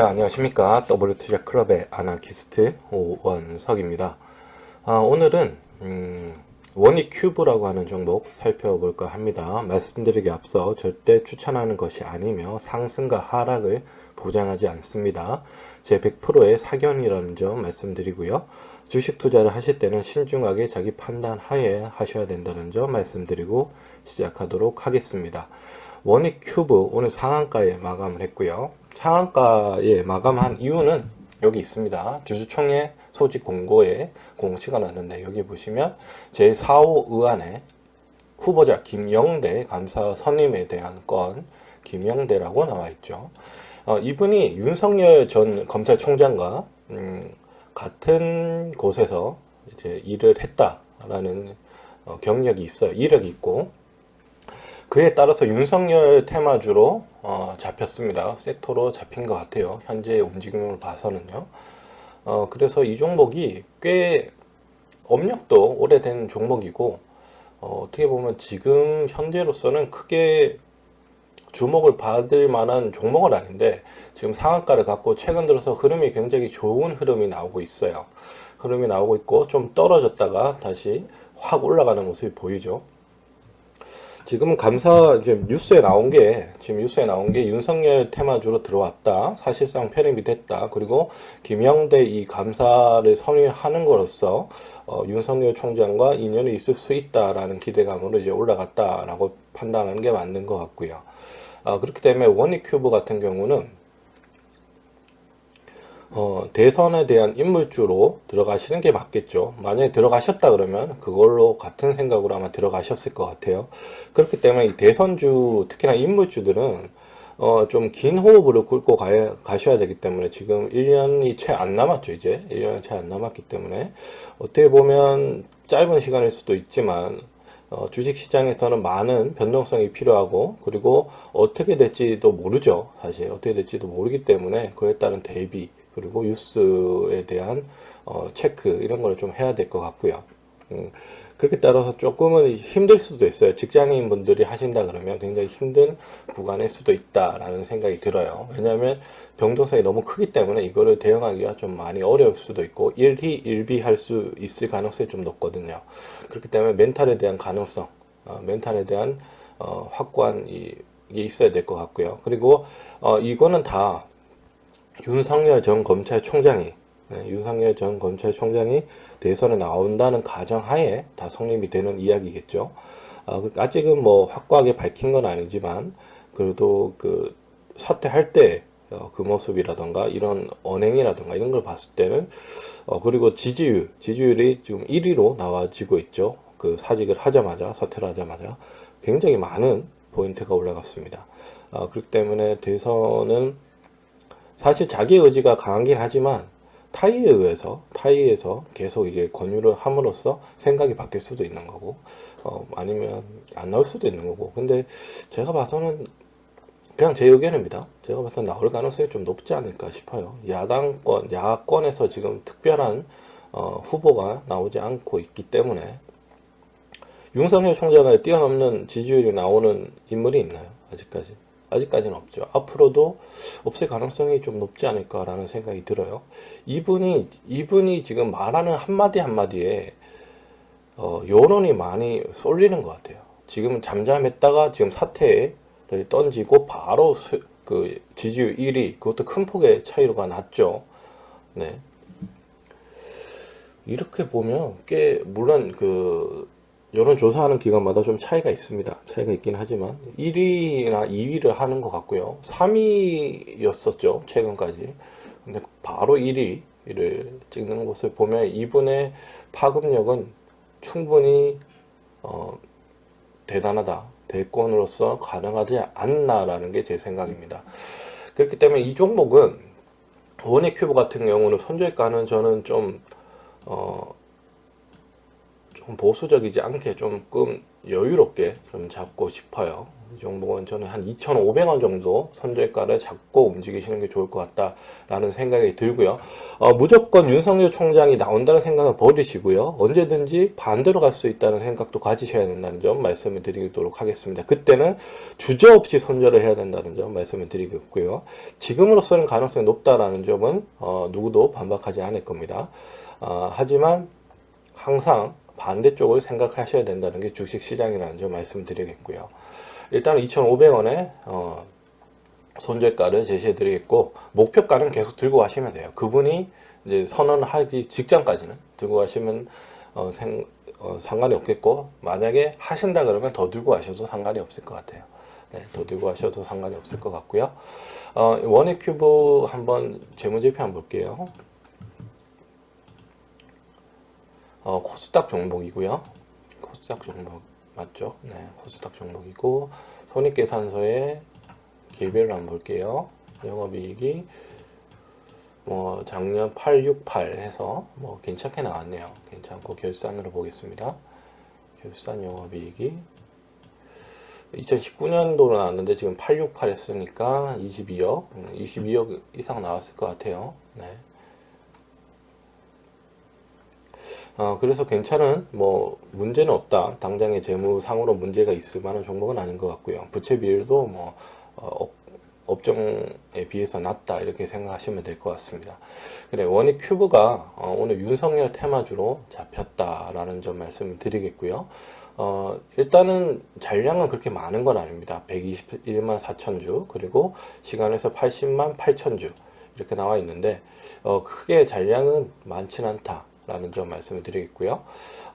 자, 안녕하십니까. W투자 클럽의 아나키스트 오원석입니다. 아, 오늘은, 음, 원익 큐브라고 하는 종목 살펴볼까 합니다. 말씀드리기 앞서 절대 추천하는 것이 아니며 상승과 하락을 보장하지 않습니다. 제 100%의 사견이라는 점 말씀드리고요. 주식 투자를 하실 때는 신중하게 자기 판단 하에 하셔야 된다는 점 말씀드리고 시작하도록 하겠습니다. 원익 큐브 오늘 상한가에 마감을 했고요. 상한가에 마감한 이유는 여기 있습니다. 주주총회 소집 공고에 공시가 났는데 여기 보시면 제4호 의안에 후보자 김영대 감사 선임에 대한 건 김영대라고 나와 있죠. 어, 이분이 윤석열 전 검찰총장과 음, 같은 곳에서 이제 일을 했다라는 어, 경력이 있어요. 이력이 있고 그에 따라서 윤석열 테마주로 어, 잡혔습니다. 섹터로 잡힌 것 같아요. 현재 움직임을 봐서는요. 어, 그래서 이 종목이 꽤 업력도 오래된 종목이고 어, 어떻게 보면 지금 현재로서는 크게 주목을 받을 만한 종목은 아닌데 지금 상한가를 갖고 최근 들어서 흐름이 굉장히 좋은 흐름이 나오고 있어요. 흐름이 나오고 있고 좀 떨어졌다가 다시 확 올라가는 모습이 보이죠. 지금 감사 이제 뉴스에 나온 게 지금 뉴스에 나온 게 윤석열 테마주로 들어왔다. 사실상 편입이 됐다. 그리고 김영대 이 감사를 선임하는 거로서 어, 윤석열 총장과 인연이 있을 수 있다라는 기대감으로 이제 올라갔다라고 판단하는 게 맞는 것 같고요. 아, 그렇기 때문에 원익 큐브 같은 경우는 어, 대선에 대한 인물주로 들어가시는 게 맞겠죠. 만약에 들어가셨다 그러면 그걸로 같은 생각으로 아마 들어가셨을 것 같아요. 그렇기 때문에 이 대선주, 특히나 인물주들은 어, 좀 긴 호흡으로 꿇고 가야, 가셔야 되기 때문에 지금 1년이 채 안 남았죠, 이제. 1년이 채 안 남았기 때문에 어떻게 보면 짧은 시간일 수도 있지만 어, 주식시장에서는 많은 변동성이 필요하고 그리고 어떻게 될지도 모르죠. 사실 어떻게 될지도 모르기 때문에 그에 따른 대비 그리고 뉴스에 대한 어, 체크 이런 걸 좀 해야 될 것 같고요. 음, 그렇게 따라서 조금은 힘들 수도 있어요. 직장인 분들이 하신다 그러면 굉장히 힘든 구간일 수도 있다라는 생각이 들어요. 왜냐하면 변동성이 너무 크기 때문에 이거를 대응하기가 좀 많이 어려울 수도 있고 일희 일비 할 수 있을 가능성이 좀 높거든요. 그렇기 때문에 멘탈에 대한 가능성, 어, 멘탈에 대한 어, 확고한 이, 게 있어야 될 것 같고요. 그리고 어, 이거는 다 윤석열 전 검찰총장이 네, 윤석열 전 검찰총장이 대선에 나온다는 가정하에 다 성립이 되는 이야기겠죠. 어, 그 아직은 뭐 확고하게 밝힌 건 아니지만 그래도 그 사퇴할 때 어, 그 모습이라던가 이런 언행이라던가 이런 걸 봤을 때는 어, 그리고 지지율 지지율이 지금 1위로 나와지고 있죠. 그 사직을 하자마자 사퇴를 하자마자 굉장히 많은 포인트가 올라갔습니다. 어, 그렇기 때문에 대선은 사실 자기 의지가 강하긴 하지만 타이에 의해서 타이에서 계속 이게 권유를 함으로써 생각이 바뀔 수도 있는 거고 어, 아니면 안 나올 수도 있는 거고 근데 제가 봐서는 그냥 제 의견입니다. 제가 봤을 때 나올 가능성이 좀 높지 않을까 싶어요. 야당권, 야권에서 지금 특별한 어, 후보가 나오지 않고 있기 때문에 윤석열 총장을 뛰어넘는 지지율이 나오는 인물이 있나요? 아직까지. 아직까지는 없죠. 앞으로도 없을 가능성이 좀 높지 않을까라는 생각이 들어요. 이분이 이분이 지금 말하는 한마디 한마디에 어, 여론이 많이 쏠리는 것 같아요. 지금 잠잠했다가 지금 사태를 던지고 바로 수, 그 지지율 1위 그것도 큰 폭의 차이로가 났죠. 네. 이렇게 보면 꽤 물론 그 여론조사하는 기관마다 좀 차이가 있습니다. 차이가 있긴 하지만 1위나 2위를 하는 것 같고요. 3위였었죠. 최근까지. 근데 바로 1위를 찍는 것을 보면 이분의 파급력은 충분히 어, 대단하다. 대권으로서 가능하지 않나라는 게 제 생각입니다. 그렇기 때문에 이 종목은 원액 큐브 같은 경우는 손절가는 저는 좀 어, 보수적이지 않게 조금 여유롭게 좀 잡고 싶어요. 이 종목은 저는 한 2,500원 정도 선저가를 잡고 움직이시는 게 좋을 것 같다라는 생각이 들고요. 어, 무조건 윤석열 총장이 나온다는 생각은 버리시고요. 언제든지 반대로 갈 수 있다는 생각도 가지셔야 된다는 점 말씀을 드리도록 하겠습니다. 그때는 주저 없이 손절을 해야 된다는 점 말씀을 드리겠고요. 지금으로서는 가능성이 높다라는 점은 어, 누구도 반박하지 않을 겁니다. 어, 하지만 항상 반대쪽을 생각하셔야 된다는 게 주식 시장이라는 점 말씀드리겠고요. 일단 2,500원에 어, 손절가를 제시해 드리겠고 목표가는 계속 들고 가시면 돼요. 그분이 이제 선언하기 직전까지는 들고 가시면 어, 생, 어, 상관이 없겠고 만약에 하신다 그러면 더 들고 가셔도 상관이 없을 것 같아요. 네, 더 들고 가셔도 상관이 없을 것 같고요. 어, 원익 큐브 한번 재무제표 한번 볼게요. 어, 코스닥 종목이고요. 코스닥 종목 맞죠? 네, 코스닥 종목이고 손익계산서의 개별로 한번 볼게요. 영업이익이 뭐 작년 868 해서 뭐 괜찮게 나왔네요. 괜찮고 결산으로 보겠습니다. 결산 영업이익이 2019년도로 나왔는데 지금 868 했으니까 22억, 22억 이상 나왔을 것 같아요. 네. 어, 그래서 괜찮은 뭐 문제는 없다. 당장의 재무상으로 문제가 있을 만한 종목은 아닌 것 같고요. 부채 비율도 뭐 어, 업- 업종에 비해서 낮다 이렇게 생각하시면 될 것 같습니다. 그래 원익 큐브가 어, 오늘 윤석열 테마주로 잡혔다라는 점 말씀을 드리겠고요. 어, 일단은 잔량은 그렇게 많은 건 아닙니다. 121만 4천 주 그리고 시간에서 80만 8천 주 이렇게 나와 있는데 어, 크게 잔량은 많지는 않다 라는 점 말씀을 드리겠고요.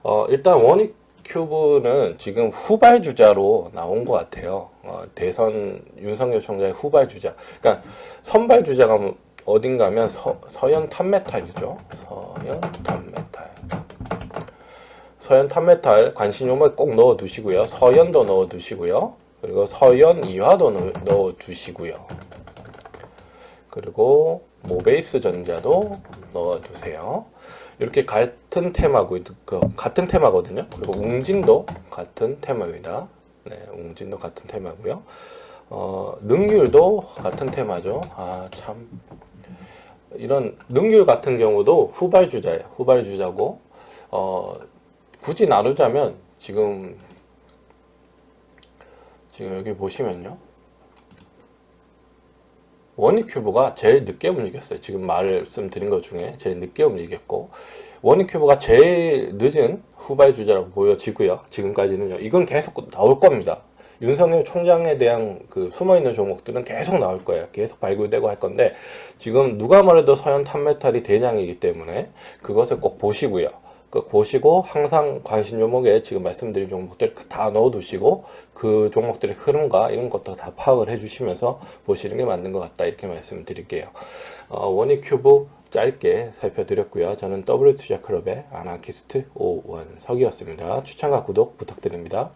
어, 일단 원익 큐브는 지금 후발 주자로 나온 것 같아요. 어, 대선 윤석열 총장의 후발 주자. 그러니까 선발 주자가 어딘가면 서, 서현 탑메탈이죠. 서현 탑메탈. 서현 탑메탈 관심 종목 꼭 넣어 두시고요. 서현도 넣어 두시고요. 그리고 서현 이화도 넣- 넣어 두시고요. 그리고 모베이스 전자도 넣어 두세요. 이렇게 같은 테마고 그 같은 테마거든요. 그리고 웅진도 같은 테마입니다. 네, 웅진도 같은 테마고요. 어, 능률도 같은 테마죠. 아, 참 이런 능률 같은 경우도 후발 주자예요. 후발 주자고 어, 굳이 나누자면 지금 지금 여기 보시면요. 원익 큐브가 제일 늦게 움직였어요. 지금 말씀드린 것 중에 제일 늦게 움직였고 원익 큐브가 제일 늦은 후발 주자라고 보여지고요. 지금까지는요. 이건 계속 나올 겁니다. 윤석열 총장에 대한 그 숨어 있는 종목들은 계속 나올 거예요. 계속 발굴되고 할 건데 지금 누가 말해도 서현 탑메탈이 대장이기 때문에 그것을 꼭 보시고요. 그 보시고 항상 관심 종목에 지금 말씀드린 종목들 다 넣어두시고 그 종목들의 흐름과 이런 것도 다 파악을 해주시면서 보시는 게 맞는 것 같다 이렇게 말씀드릴게요. 어, 원익 큐브 짧게 살펴드렸고요. 저는 W 투자 클럽의 아나키스트 오원석이었습니다. 추천과 구독 부탁드립니다.